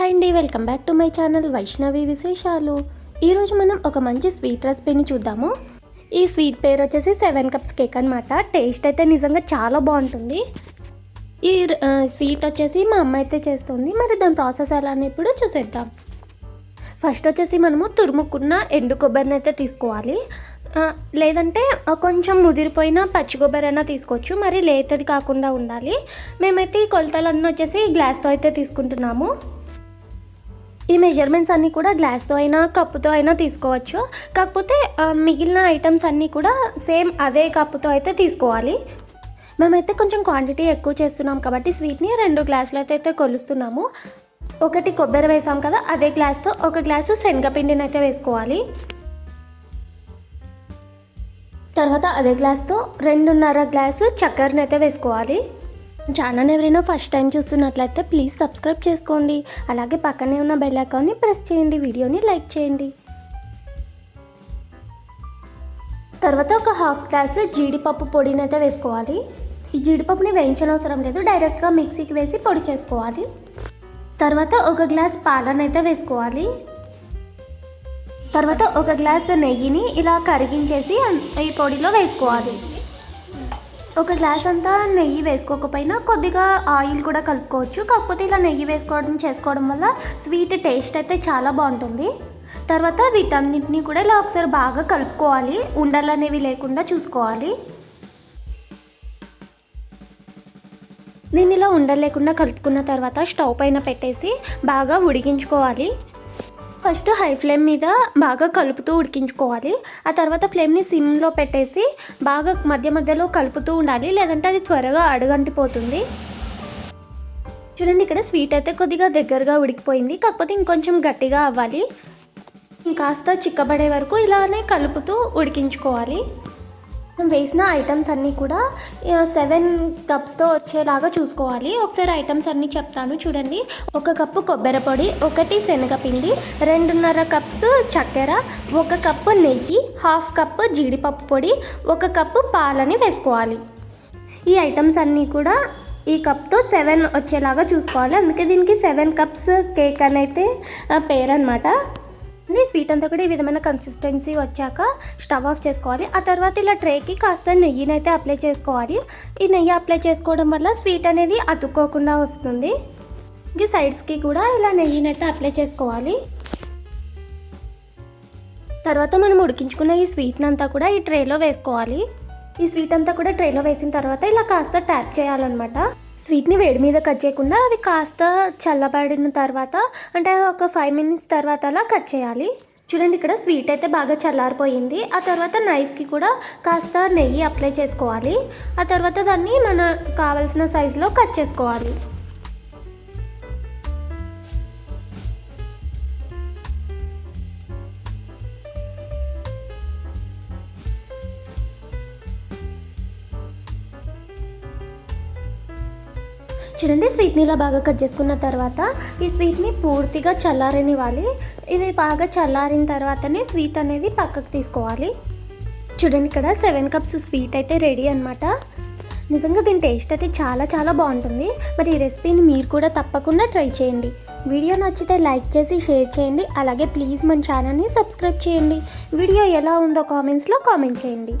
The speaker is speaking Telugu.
హాయ్ అండి welcome back to my channel Vaishnavi విశేషాలు. ఈరోజు మనం ఒక మంచి స్వీట్ రెసిపీని చూద్దాము. ఈ స్వీట్ పేరు వచ్చేసి సెవెన్ కప్స్ కేక్ అనమాట టేస్ట్ అయితే నిజంగా చాలా బాగుంటుంది. ఈ స్వీట్ వచ్చేసి మా అమ్మ అయితే చేస్తుంది. మరి దాని ప్రాసెస్ ఎలా అని ఇప్పుడు చూసేద్దాం. ఫస్ట్ వచ్చేసి మనము తురుముకున్న ఎండు కొబ్బరిని అయితే తీసుకోవాలి. లేదంటే కొంచెం ముదిరిపోయిన పచ్చి కొబ్బరి అయినా తీసుకోవచ్చు. మరి లేతది కాకుండా ఉండాలి. మేమైతే ఈ కొలతలన్నీ వచ్చేసి గ్లాస్తో అయితే తీసుకుంటున్నాము. ఈ మెజర్మెంట్స్ అన్నీ కూడా గ్లాస్తో అయినా కప్పుతో అయినా తీసుకోవచ్చు. కాకపోతే మిగిలిన ఐటమ్స్ అన్నీ కూడా సేమ్ అదే కప్పుతో అయితే తీసుకోవాలి. మేమైతే కొంచెం క్వాంటిటీ ఎక్కువ చేస్తున్నాం కాబట్టి స్వీట్ని రెండు గ్లాసులు అయితే అయితే కొలుస్తున్నాము. ఒకటి కొబ్బరి వేసాం కదా అదే గ్లాస్తో ఒక గ్లాసు శనగపిండిని అయితే వేసుకోవాలి. తర్వాత అదే గ్లాస్తో రెండున్నర గ్లాసు చక్కెరని అయితే వేసుకోవాలి. ఛానల్ ఎవరైనా ఫస్ట్ టైం చూస్తున్నట్లయితే ప్లీజ్ సబ్స్క్రైబ్ చేసుకోండి. అలాగే పక్కనే ఉన్న బెల్ ఐకాన్ని ప్రెస్ చేయండి. వీడియోని లైక్ చేయండి. తర్వాత ఒక హాఫ్ గ్లాస్ జీడిపప్పు పొడిని అయితే వేసుకోవాలి. ఈ జీడిపప్పుని వేయించనవసరం లేదు. డైరెక్ట్గా మిక్సీకి వేసి పొడి చేసుకోవాలి. తర్వాత ఒక గ్లాస్ పాలను అయితే వేసుకోవాలి. తర్వాత ఒక గ్లాస్ నెయ్యిని ఇలా కరిగించేసి ఈ పొడిలో వేసుకోవాలి. ఒక గ్లాస్ అంతా నెయ్యి వేసుకోకపోయినా కొద్దిగా ఆయిల్ కూడా కలుపుకోవచ్చు. కాకపోతే ఇలా నెయ్యి వేసుకోవడం చేసుకోవడం వల్ల స్వీట్ టేస్ట్ అయితే చాలా బాగుంటుంది. తర్వాత వీటన్నిటిని కూడా ఇలా ఒకసారి బాగా కలుపుకోవాలి. ఉండలు అనేవి లేకుండా చూసుకోవాలి. దీన్ని ఇలా ఉండలేకుండా కలుపుకున్న తర్వాత స్టవ్ పైన పెట్టేసి బాగా ఉడికించుకోవాలి. ఫస్ట్ హై ఫ్లేమ్ మీద బాగా కలుపుతూ ఉడికించుకోవాలి. ఆ తర్వాత ఫ్లేమ్ని సిమ్లో పెట్టేసి బాగా మధ్య మధ్యలో కలుపుతూ ఉండాలి. లేదంటే అది త్వరగా అడుగంటిపోతుంది. చూడండి ఇక్కడ స్వీట్ అయితే కొద్దిగా దగ్గరగా ఉడికిపోయింది. కాకపోతే ఇంకొంచెం గట్టిగా అవ్వాలి. ఇంకాస్త చిక్కబడే వరకు ఇలానే కలుపుతూ ఉడికించుకోవాలి. వేసిన ఐటమ్స్ అన్నీ కూడా సెవెన్ కప్స్తో వచ్చేలాగా చూసుకోవాలి. ఒకసారి ఐటమ్స్ అన్నీ చెప్తాను చూడండి. ఒక కప్పు కొబ్బరి పొడి ఒకటి శనగపిండి రెండున్నర కప్స్ చక్కెర ఒక కప్పు నెయ్యి హాఫ్ కప్పు జీడిపప్పు పొడి ఒక కప్పు పాలని వేసుకోవాలి. ఈ ఐటమ్స్ అన్నీ కూడా ఈ కప్తో సెవెన్ వచ్చేలాగా చూసుకోవాలి. అందుకే దీనికి సెవెన్ కప్స్ కేక్ అని అయితే పేరు అనమాట ఈ స్వీట్ అంతా కూడా ఈ విధమైన కన్సిస్టెన్సీ వచ్చాక స్టవ్ ఆఫ్ చేసుకోవాలి. ఆ తర్వాత ఇలా ట్రేకి కాస్త నెయ్యిని అయితే అప్లై చేసుకోవాలి. ఈ నెయ్యి అప్లై చేసుకోవడం వల్ల స్వీట్ అనేది అతుక్కోకుండా వస్తుంది. ఇంక సైడ్స్కి కూడా ఇలా నెయ్యిని అయితే అప్లై చేసుకోవాలి. తర్వాత మనం ఉడికించుకున్న ఈ స్వీట్ని అంతా కూడా ఈ ట్రేలో వేసుకోవాలి. ఈ స్వీట్ అంతా కూడా ట్రేలో వేసిన తర్వాత ఇలా కాస్త ట్యాప్ చేయాలన్నమాట. స్వీట్ని వేడి మీద కట్ చేయకుండా అది కాస్త చల్లబడిన తర్వాత అంటే ఒక ఫైవ్ మినిట్స్ తర్వాత అలా కట్ చేయాలి. చూడండి ఇక్కడ స్వీట్ అయితే బాగా చల్లారిపోయింది. ఆ తర్వాత నైఫ్కి కూడా కాస్త నెయ్యి అప్లై చేసుకోవాలి. ఆ తర్వాత దాన్ని మన కావాల్సిన సైజులో కట్ చేసుకోవాలి. చూడండి స్వీట్ని ఇలా బాగా కట్ చేసుకున్న తర్వాత ఈ స్వీట్ని పూర్తిగా చల్లారనివ్వాలి. ఇది బాగా చల్లారిన తర్వాతనే స్వీట్ అనేది పక్కకు తీసుకోవాలి. చూడండి ఇక్కడ సెవెన్ కప్స్ స్వీట్ అయితే రెడీ అనమాట నిజంగా దీని టేస్ట్ అయితే చాలా చాలా బాగుంటుంది. మరి ఈ రెసిపీని మీరు కూడా తప్పకుండా ట్రై చేయండి. వీడియో నచ్చితే లైక్ చేసి షేర్ చేయండి. అలాగే ప్లీజ్ మన ఛానల్ని సబ్స్క్రైబ్ చేయండి. వీడియో ఎలా ఉందో కామెంట్స్లో కామెంట్ చేయండి.